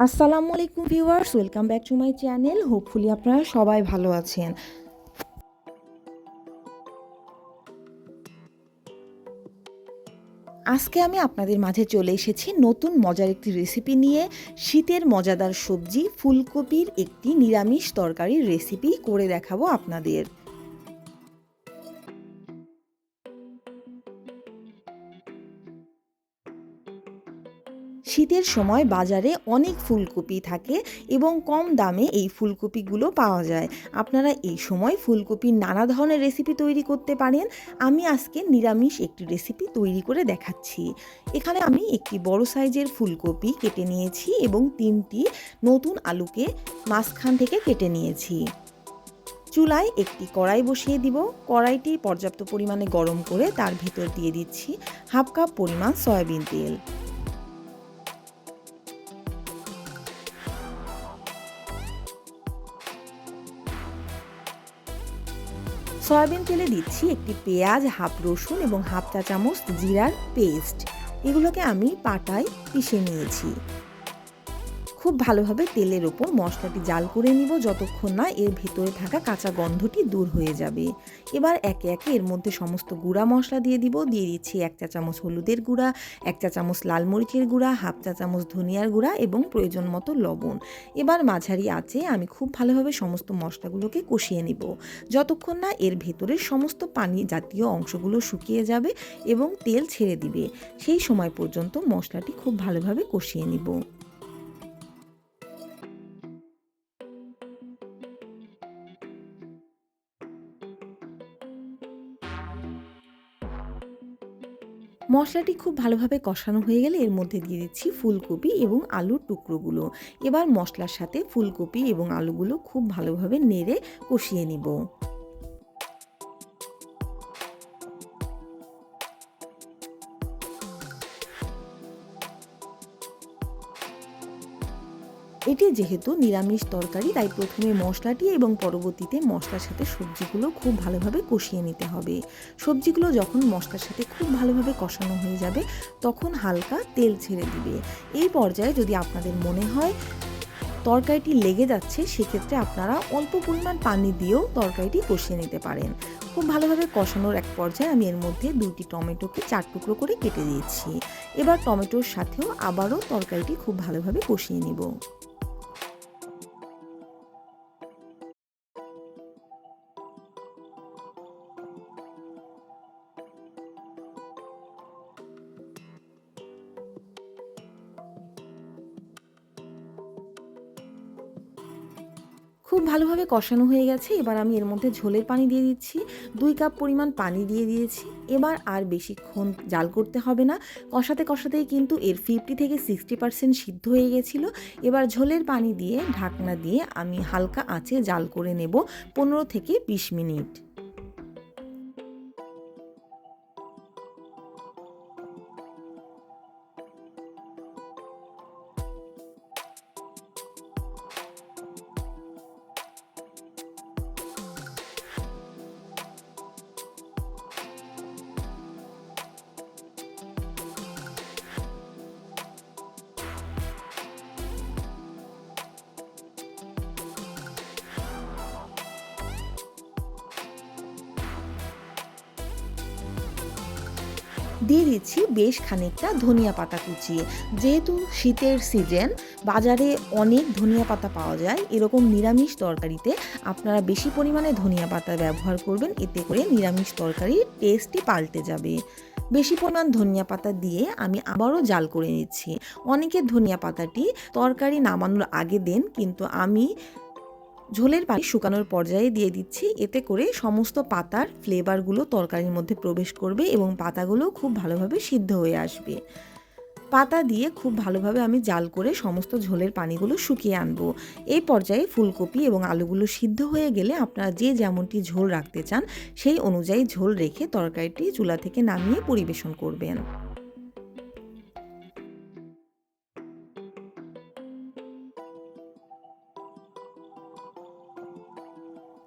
আসসালামু আলাইকুম viewers, welcome back to my channel. Hopefully আপনারা সবাই ভালো আছেন। আজকে আমি আপনাদের মাঝে চলে এসেছি নতুন মজার একটি রেসিপি নিয়ে। শীতের মজাদার সবজি, ফুলকপির একটি নিরামিষ তরকারির রেসিপি করে দেখাবো আপনাদের। শীতের সময় বাজারে অনেক ফুলকপি থাকে এবং কম দামে এই ফুলকপিগুলো পাওয়া যায়। আপনারা এই সময় ফুলকপির নানা ধরনের রেসিপি তৈরি করতে পারেন। আমি আজকে নিরামিষ একটি রেসিপি তৈরি করে দেখাচ্ছি। এখানে আমি একটি বড় সাইজের ফুলকপি কেটে নিয়েছি এবং তিনটি নতুন আলুকে মাঝখান থেকে কেটে নিয়েছি। চুলায় একটি কড়াই বসিয়ে দিব। কড়াইটি পর্যাপ্ত পরিমাণে গরম করে তার ভিতর দিয়ে দিচ্ছি হাফ কাপ পরিমাণ সয়াবিন তেল। সয়াবিন তেলে দিচ্ছি একটি পেঁয়াজ, হাফ রসুন এবং হাফ চা চামচ জিরার পেস্ট। এগুলোকে আমি পাটায় পিষে নিয়েছি। খুব ভালোভাবে তেলের ওপর মশলাটি জাল করে নিব। যতক্ষণ না এর ভেতরে থাকা কাঁচা গন্ধটি দূর হয়ে যাবে। এবার একে একে এর মধ্যে সমস্ত গুঁড়া মশলা দিয়ে দিব। দিয়ে দিচ্ছি এক চা চামচ হলুদের গুঁড়া, এক চা চামচ লাল মরিচের গুঁড়া, হাফ চা চামচ ধনিয়ার গুঁড়া এবং প্রয়োজন মতো লবণ। এবার মাঝারি আছে আমি খুব ভালোভাবে সমস্ত মশলাগুলোকে কষিয়ে নিব। যতক্ষণ না এর ভেতরের সমস্ত পানি জাতীয় অংশগুলো শুকিয়ে যাবে এবং তেল ছেড়ে দিবে, সেই সময় পর্যন্ত মশলাটি খুব ভালোভাবে কষিয়ে নিব। মশলাটি খুব ভালোভাবে কষানো হয়ে গেলে এর মধ্যে দিয়ে দিচ্ছি ফুলকপি এবং আলুর টুকরোগুলো। এবার মশলার সাথে ফুলকপি এবং আলুগুলো খুব ভালোভাবে নেড়ে কষিয়ে নিব। এটি যেহেতু নিরামিষ তরকারি, তাই প্রথমে মশলাটি এবং পরবর্তীতে মশলার সাথে সবজিগুলো খুব ভালোভাবে কষিয়ে নিতে হবে। সবজিগুলো যখন মশলার সাথে খুব ভালোভাবে কষানো হয়ে যাবে, তখন হালকা তেল ছেড়ে দিবে। এই পর্যায়ে যদি আপনাদের মনে হয় তরকারিটি লেগে যাচ্ছে, সেক্ষেত্রে আপনারা অল্প পরিমাণ পানি দিয়েও তরকারিটি কষিয়ে নিতে পারেন। খুব ভালোভাবে কষানোর এক পর্যায়ে আমি এর মধ্যে দুইটি টমেটোকে চার টুকরো করে কেটে দিয়েছি। এবার টমেটোর সাথেও আবারও তরকারিটি খুব ভালোভাবে কষিয়ে নিব। খুব ভালোভাবে কষানো হয়ে গেছে। এবার আমি এর মধ্যে ঝোলের পানি দিয়ে দিচ্ছি। দুই কাপ পরিমাণ পানি দিয়ে দিয়েছি। এবার আর বেশিক্ষণ জাল করতে হবে না। কষাতে কষাতেই কিন্তু এর ফিফটি থেকে সিক্সটি পার্সেন্ট সিদ্ধ হয়ে গেছিল। এবার ঝোলের পানি দিয়ে ঢাকনা দিয়ে আমি হালকা আঁচে জাল করে নেব। পনেরো থেকে বিশ মিনিট। দিয়ে দিচ্ছি বেশ খানিকটা ধনিয়া পাতা কুচিয়ে যেহেতু শীতের সিজন বাজারে অনেক ধনিয়া পাতা পাওয়া যায়। এরকম নিরামিষ তরকারিতে আপনারা বেশি পরিমাণে ধনিয়া পাতা ব্যবহার করবেন, এতে করে নিরামিষ তরকারির টেস্টই পাল্টে যাবে। বেশি পরিমাণ ধনিয়া পাতা দিয়ে আমি আবারও জাল করে নিচ্ছি। অনেকে ধনিয়া পাতাটি তরকারি নামানোর আগে দেন, কিন্তু আমি ঝোলের পানি শুকানোর পর্যায়ে দিয়ে দিচ্ছি। এতে করে সমস্ত পাতার ফ্লেভারগুলো তরকারির মধ্যে প্রবেশ করবে এবং পাতাগুলো খুব ভালোভাবে সিদ্ধ হয়ে আসবে। পাতা দিয়ে খুব ভালোভাবে আমি জাল করে সমস্ত ঝোলের পানিগুলো শুকিয়ে আনব। এই পর্যায়ে ফুলকপি এবং আলুগুলো সিদ্ধ হয়ে গেলে আপনারা যে যেমনটি ঝোল রাখতে চান, সেই অনুযায়ী ঝোল রেখে তরকারিটি চুলা থেকে নামিয়ে পরিবেশন করবেন।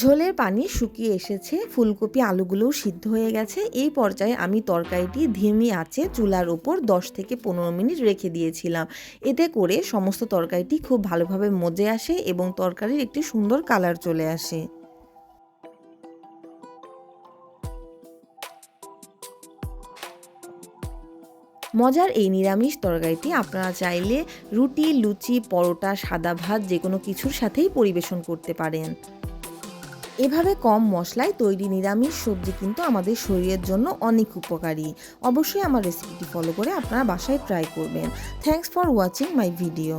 ঝোলের পানি শুকিয়ে এসেছে, ফুলকপি আলুগুলোও সিদ্ধ হয়ে গেছে। এই পর্যায়ে আমি তরকারিটি ধিমি আঁচে চুলার উপর 10 থেকে পনেরো মিনিট রেখে দিয়েছিলাম। এতে করে সমস্ত তরকারিটি খুব ভালোভাবে মজে আসে এবং তরকারির একটি সুন্দর কালার চলে আসে। মজার এই নিরামিষ তরকারিটি আপনারা চাইলে রুটি, লুচি, পরোটা, সাদা ভাত যে কোনো কিছুর সাথেই পরিবেশন করতে পারেন। এভাবে কম মশলায় তৈরি নিরামিষ সবজি কিন্তু আমাদের শরীরের জন্য অনেক উপকারী। অবশ্যই আমার রেসিপিটি ফলো করে আপনারা বাসায় ট্রাই করবেন। Thanks for watching my video